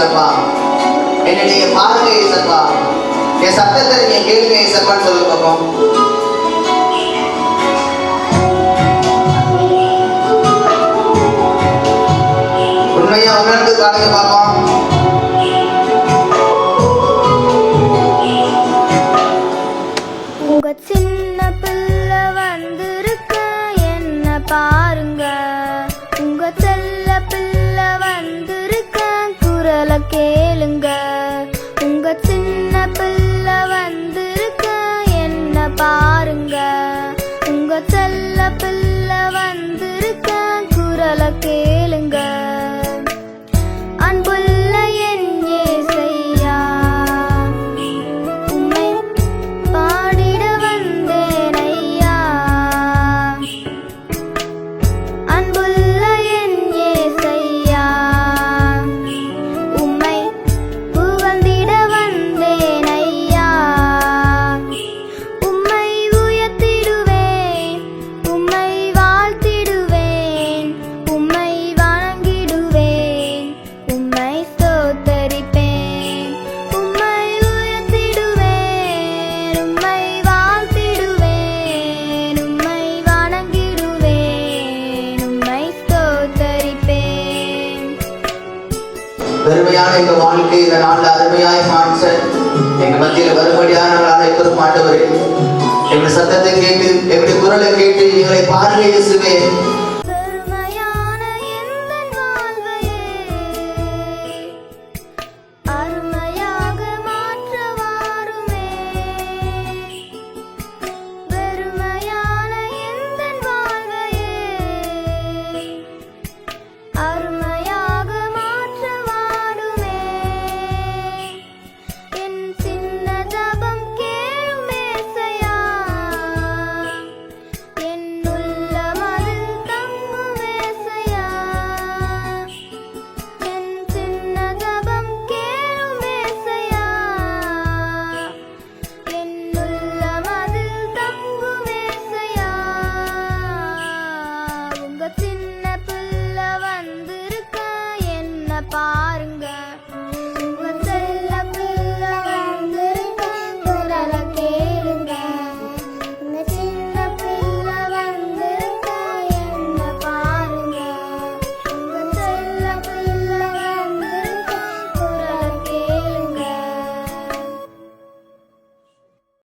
ஏசப்பா என்னை நீங்க பாருங்க ஏசப்பா என் சத்தத்தை நீங்க கேளுங்க ஏசப்பான்னு சொல்லு பார்ப்போம். உண்மையா உணர்ந்து காணுங்க பார்ப்போம். உங்க சின்ன பிள்ளை வந்திருக்க என்ன பாரு. குரலை பெருமையான எங்க வாழ்க்கை இந்த நாள்ல அருமையாய் மாற்ற எங்க மத்தியில வரும்படியான நாங்கள் அழைக்கிறோம் ஆண்டவரே. எங்கள் சத்தத்தை கேட்டு எங்களுடைய குரலை கேட்டு எங்களை பாருங்க இயேசுவே. பாருங்கள்